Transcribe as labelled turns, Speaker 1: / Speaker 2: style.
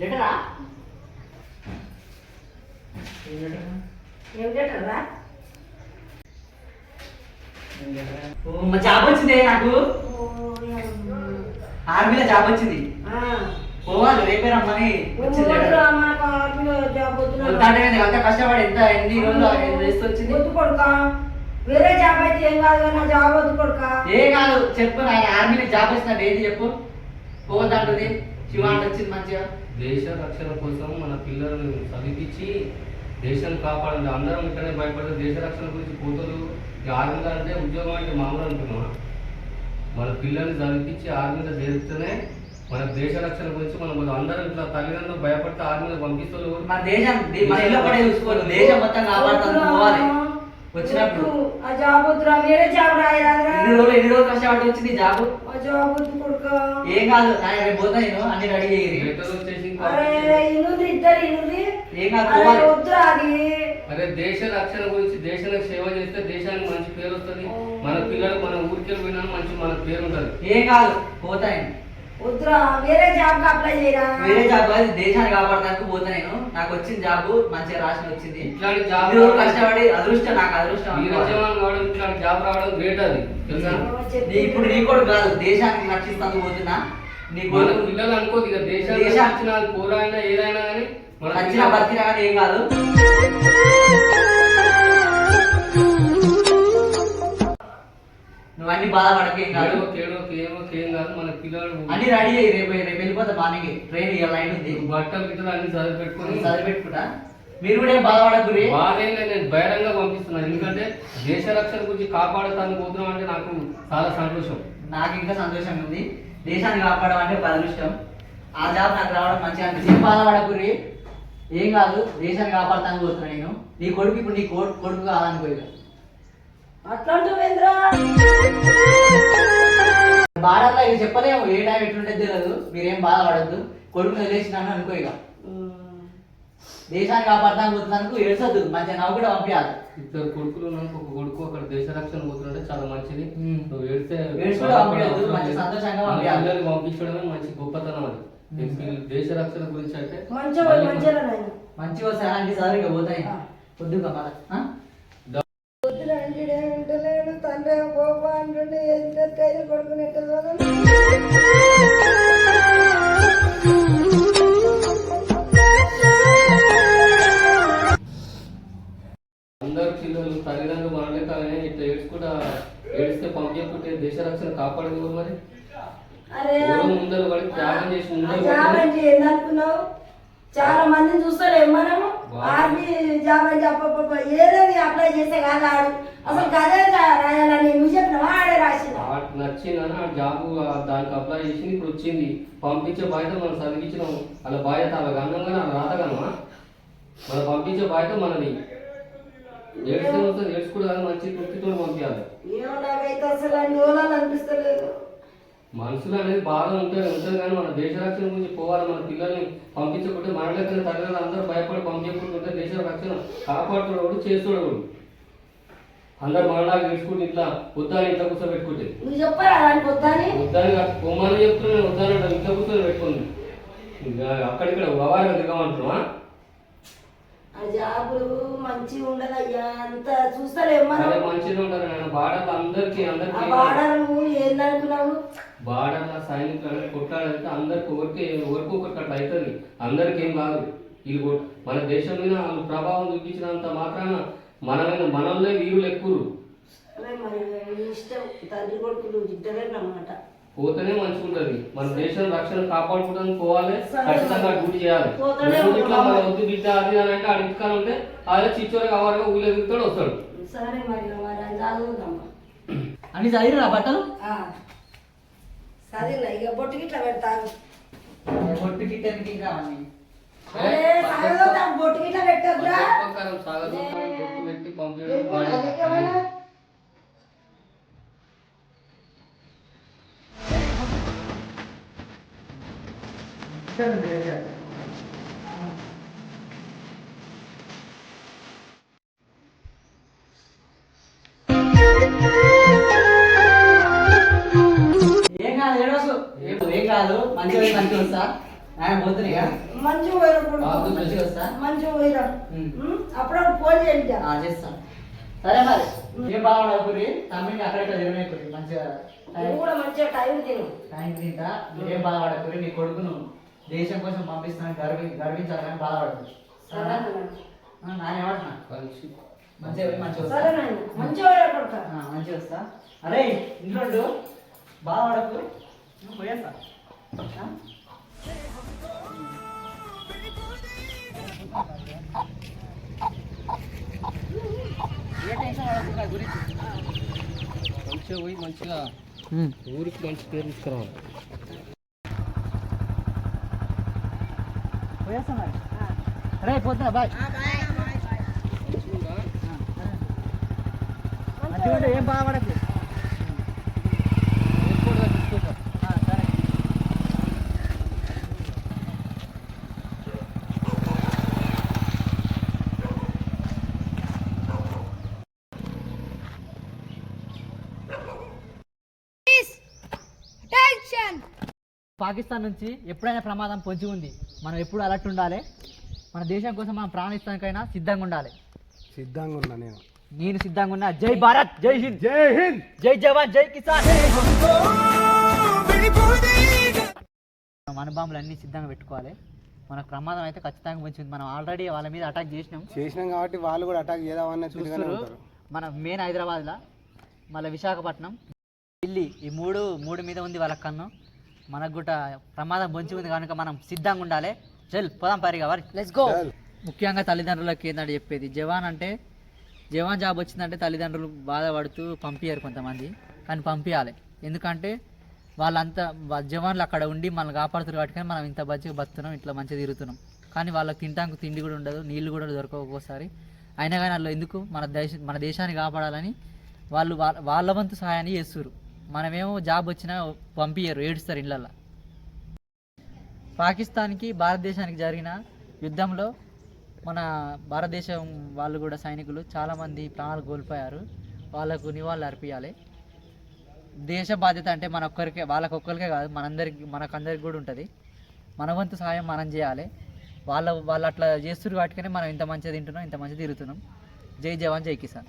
Speaker 1: లెటరా?
Speaker 2: ఏం
Speaker 1: మా జాబ్ వచ్చింది నాకు? ఆర్మీలో జాబ్ వచ్చింది. పోవాలి రేపే రమ్మని అంత కష్టపడి ఎంత ఎన్ని రోజులు వచ్చింది?
Speaker 2: వేరే జాబ్ అయితే ఏం కాదు నా జాబ్ వద్దు కొడుక.
Speaker 1: ఏ కాదు చెప్పు ఆయన ఆర్మీలో జాబ్ వచ్చినట్టు ఏది చెప్పు? పోవద్దంటుంది అంటే వచ్చింది మంచిగా.
Speaker 3: దేశ రక్షణ కోసం మన పిల్లలను చదివించి దేశాన్ని కాపాడండి. అందరం ఇక్కడనే భయపడితే. దేశ రక్షణ గురించి కూతురు ఆర్మీలో అంటే ఉద్యోగం అంటే మామూలు అనుకున్నాం మన. పిల్లల్ని చదివించి ఆర్మీలో చేరిస్తేనే మన దేశ రక్షణ గురించి మనం అందరం ఇట్లా తల్లిదండ్రులు భయపడితే ఆర్మీలో పంపిస్తారు
Speaker 1: మన దేశం మన ఇల్లు కూడా చూసుకోవాలి. దేశం మొత్తం కాపాడుతుంది. పోవాలి. వచ్చినప్పుడు.
Speaker 2: ఆ జాబ్ వద్దురా. వేరే జాబ్ రాయరాదురా.
Speaker 1: ఎన్ని రోజులు ఎన్ని రోజులు కష్టపడి వచ్చింది జాబ్?
Speaker 2: జాబ్ వద్దు కొడుక?
Speaker 1: ఏం కాదు ఆయన రేపు పోతా నేను అన్ని రెడీ చేయరు
Speaker 3: లెటర్ వచ్చేసి
Speaker 2: అరే ఇనుది ఇద్దరు ఇనుది.
Speaker 1: ఏం కాదు
Speaker 2: అరే
Speaker 1: పోవాలి.
Speaker 2: వద్దురా అది
Speaker 3: అదే దేశ రక్షణ గురించి దేశానికి సేవ చేస్తే దేశానికి మంచి పేరు వస్తుంది. మన పిల్లలకు మన ఊరికి పోయినా మంచి మన పేరు ఉంటుంది.
Speaker 1: ఏం కాదు పోతా నేను.
Speaker 2: వద్దురా వేరే జాబ్కి అప్లై చేయరా?
Speaker 1: వేరే జాబ్ దేశాన్ని కాపాడడానికి పోతా నేను. నాకు వచ్చిన జాబ్ మంచిగా రాసి వచ్చింది.
Speaker 3: ఇట్లాంటి జాబ్
Speaker 1: కష్టపడి అదృష్టం నాకు అదృష్టం
Speaker 3: కావడం ఇట్లాంటి జాబ్ రావడం గ్రేట్ అది తెలుసా?
Speaker 1: నీ ఇప్పుడు నీ కొడుకు కాదు దేశానికి రక్షిస్తాను పోతున్నా నీ కొడుకు.
Speaker 3: పిల్లలు అనుకోదు ఇక దేశానికి
Speaker 1: దేశా-
Speaker 3: వచ్చిన కూరైనా ఏదైనా కానీ మన
Speaker 1: నచ్చిన
Speaker 3: పిల్లలు-
Speaker 1: బతికినా కానీ ఏం కాదు. నువ్వు అన్ని బాధపడక ఏం కాదు.
Speaker 3: కేం కాదు మన పిల్లలు
Speaker 1: అన్ని రెడీ అయ్యి రేపు రేపు వెళ్ళిపోతా మార్నింగ్. ట్రైన్ ఇవాళ నైట్ ఉంది.
Speaker 3: బట్టలు గిట్టలు అన్ని చదివి పెట్టుకొని
Speaker 1: చదివి పెట్టుకుంటా మీరు కూడా ఏం బాధపడకురి
Speaker 3: బాధేం లేదు, నేను బహిరంగ పంపిస్తున్నాను ఎందుకంటే దేశ రక్షణ గురించి కాపాడుతాను పోతున్నాం అంటే నాకు చాలా సంతోషం.
Speaker 1: నాకు ఇంకా సంతోషంగా ఉంది. దేశాన్ని కాపాడడం అంటే అదృష్టం ఆ జాబ్ నాకు రావడం మంచిగా అనిపిస్తుంది. ఏం బాధపడకురి ఏం కాదు దేశాన్ని కాపాడుతాను పోతున్నా నేను. నీ కొడుకు ఇప్పుడు నీ కొడుకు కొడుకు కాదనుకో ఇక.
Speaker 2: అట్లాంటివేంద్రా
Speaker 1: బాధల్లో ఇక చెప్పలేము. ఏ టైం ఎట్లుంటే తెలియదు మీరేం బాధపడద్దు. కొడుకుని వదిలేసినాను అనుకో ఇక. దేశాన్ని కాపాడుతాను పోతున్నందుకు ఏడ్చొద్దు మంచిగా నవ్వు కూడా పంపించాలి
Speaker 3: ఇద్దరు కొడుకులు ఒక కొడుకు అక్కడ దేశ రక్షణ పోతుంటే చాలా మంచిది. నువ్వు ఏడితే
Speaker 1: మంచి.
Speaker 3: పిల్లల్ని పంపించడమే మంచి గొప్పతనం అది. దేశ రక్షణ గురించి అయితే
Speaker 2: మంచిగా
Speaker 3: మళ్ళీ
Speaker 2: మంచిగా నాయన
Speaker 1: మంచిగా వస్తే అలాంటి చదువు ఇక పోతాయి. పొద్దుగా మళ్ళా
Speaker 2: తండ్రి గోప అంటుండే ఎంత కొడుకుని ఎట్లా
Speaker 3: అందరు పిల్లలు తల్లిదండ్రులు మనలే కానీ ఇట్లా ఏడ్చుకుంటా ఏడిస్తే పంపించకుంటే దేశ రక్షణ కాపాడేది మరి? ముందర పడి త్యాగం చేసి ముందర
Speaker 2: చాలా మందిని చూస్తలేము మనము. ఆర్మీ జాబ్ అని చెప్ప ఏదేది అప్లై చేస్తే కాదు ఆడు. అసలు గదే రా- రాయాలని నువ్వు చెప్పినవా ఆడే రాసిన
Speaker 3: ఆ నచ్చిందని ఆ జాబ్ దానికి అప్లై చేసింది ఇప్పుడు వచ్చింది. పంపించే బాధ్యత మనం చదివించినాం. వాళ్ళ బాధ్యత అలా గంధంగా అలా రాతగలమా? మనం పంపించే బాధ్యత మనది వస్తుంది కానీ మంచి తృప్తితో పంపించాలి. మనసులో అనేది బాధ ఉంటుంది ఉంటుంది కానీ మన దేశ రక్షణ గురించి పోవాలి. మన పిల్లల్ని పంపించకుంటే మన దగ్గర తల్లిదండ్రులు అందరూ భయపడి పంపించకుంటుంటే దేశ రక్షణ కాపాడుతున్నాడు చేస్తున్నాడు అందరు మనలాగా నేర్చుకుంటే ఇట్లా వద్దని ఇంట్లో కూర్చోబెట్టుకుంటే?
Speaker 2: నువ్వు చెప్పరా దానికి వద్దని?
Speaker 3: వద్దని పొమ్మని చెప్తున్నా నేను వద్దని అంటే ఇంట్లో కూర్చొని పెట్టుకుంది ఇంకా అక్కడిక్కడ వ్యవహారం తిరగమంటున్నా
Speaker 2: ఆ? జాబులు మంచిగా ఉండదయ్యా అంత చూస్తలేము మనం.
Speaker 3: అదే మంచిగా ఉంటారు నేను బాడర్లు అందరికి అందరికి
Speaker 2: బార్డర్ ఏందనుకున్నావు?
Speaker 3: బార్డర్ల సైనికులు కొట్లాడితే అందరికి ఒకరికి ఎవరికి ఒకరికి అట్లా అవుతుంది. అందరికి ఏం కాదు. ఇది మన దేశం మీద వాళ్ళు ప్రభావం చూపించినంత మాత్రాన మన మీద మనల్నే వీరులు ఎక్కువ పోతేనే మంచిగా ఉంటుంది. మన దేశం రక్షణ కాపాడుకోవడానికి పోవాలి
Speaker 2: సరే.
Speaker 3: ఖచ్చితంగా డ్యూటీ చేయాలి. ఇట్లా. మన వద్దు బిడ్డ అది అని అంటే ఇంటికాడ ఉంటే అదే చిచ్చోరు కావాలిగా ఊళ్ళో దిగుతాడు వస్తాడు.
Speaker 2: సరే
Speaker 1: అన్ని చదివిరా బట్టలు?
Speaker 2: సరేనా ఇక బొట్టుకి ఇట్లా పెడతాను
Speaker 3: బొట్టు బాగా.
Speaker 2: అదేకేమైనా
Speaker 1: ఏం కాదు ఏడవసు ఏం కాదు మంచిగా మంచిగా వస్తా ఆయన పోతున్నాయి కదా
Speaker 2: మంచి? మంచి
Speaker 1: ఉమ్.
Speaker 2: అప్పుడప్పుడు ఫోన్ చేయండి
Speaker 1: ఆ, చేస్తాను సరే మరి. ఏం బాగుండదు తమ్మిని అక్కడక్కడ తిరగలేకురి మంచిగా
Speaker 2: నువ్వు కూడా మంచిగా టైం తిను.
Speaker 1: టైం తింటా? ఏం బాధపడకురి నీ కొడుకును దేశం కోసం పంపిస్తాను గర్వి గర్వించాలని బాధపడదు
Speaker 2: సరే
Speaker 1: ఏమంటున్నా
Speaker 3: కలిసి.
Speaker 1: మంచిగా మంచిగా
Speaker 2: సరే నాయన? మంచిగా
Speaker 1: ఆ, మంచిగా వస్తా. అరే ఇంట్లో. బాధపడకు నువ్వు పోయేస్తా.
Speaker 3: మంచిగా పోయి మంచిగా ఊరికి మంచి పేరు తీసుకురావాలి.
Speaker 1: రే పోతున్నా బాయ్. ఏం బాధపడకు ఆ, సరే పాకిస్తాన్ నుంచి ఎప్పుడైనా ప్రమాదం పొంచి ఉంది. మనం ఎప్పుడు అలర్ట్ ఉండాలి? మన దేశం కోసం మనం ప్రాణిస్తానికైనా సిద్ధంగా ఉండాలి.
Speaker 4: సిద్ధంగా ఉన్నా నేను.
Speaker 1: నేను సిద్ధంగా ఉన్నా. జై భారత్ జై హింద్.
Speaker 4: జై హింద్.
Speaker 1: జై జవాన్ జై కిసాన్. మనం అనుబాంబులు అన్ని సిద్ధంగా పెట్టుకోవాలి. మనకు ప్రమాదం అయితే ఖచ్చితంగా పొంచింది మనం ఆల్రెడీ వాళ్ళ మీద అటాక్ చేసినాం.
Speaker 4: చేసినాం కాబట్టి వాళ్ళు కూడా అటాక్ చేద్దామని
Speaker 1: మన మెయిన్ హైదరాబాద్లో మళ్ళీ విశాఖపట్నం ఢిల్లీ ఈ మూడు మూడు మీద ఉంది వాళ్ళ కన్ను. మనకు కూడా ప్రమాదం పొంచి ఉంది కనుక మనం సిద్ధంగా ఉండాలి. చల్ పోదాం పరిగా వారి. Let's go. ముఖ్యంగా తల్లిదండ్రులకి ఏంటంటే చెప్పేది జవాన్ అంటే జవాన్ జాబ్ వచ్చిందంటే తల్లిదండ్రులు బాధపడుతూ పంపించారు కొంతమంది కానీ పంపించాలి ఎందుకంటే వాళ్ళంతా జవాన్లు అక్కడ ఉండి మనల్ని కాపాడుతారు కాబట్టి కానీ మనం ఇంత మంచిగా బతున్నాం ఇట్లా మంచిగా తిరుగుతున్నాం. కానీ వాళ్ళకి తినడానికి తిండి కూడా ఉండదు నీళ్ళు కూడా దొరకవు ఒక్కోసారి. అయినా కానీ వాళ్ళు ఎందుకు? మన దేశ మన దేశాన్ని కాపాడాలని వాళ్ళు వాళ్ళ వంతు సహాయాన్ని చేస్తారు మనమేమో జాబ్ వచ్చినా పంపించరు ఏడుస్తారు ఇళ్ళల్లో. పాకిస్తాన్కి భారతదేశానికి జరిగిన యుద్ధంలో మన భారతదేశం వాళ్ళు కూడా సైనికులు చాలామంది ప్రాణాలు కోల్పోయారు. వాళ్ళకు నివాళులు అర్పించాలి. దేశ బాధ్యత అంటే మన ఒక్కరికే వాళ్ళకొక్కరికే కాదు మనందరికి మనకందరికి కూడా ఉంటుంది. మన వంతు సహాయం మనం చేయాలి. వాళ్ళ వాళ్ళు అట్లా చేస్తున్నారు వాటికనే మనం ఇంత మంచిగా తింటున్నాం ఇంత మంచిగా తిరుగుతున్నాం. జై జవాన్ జై కిసాన్.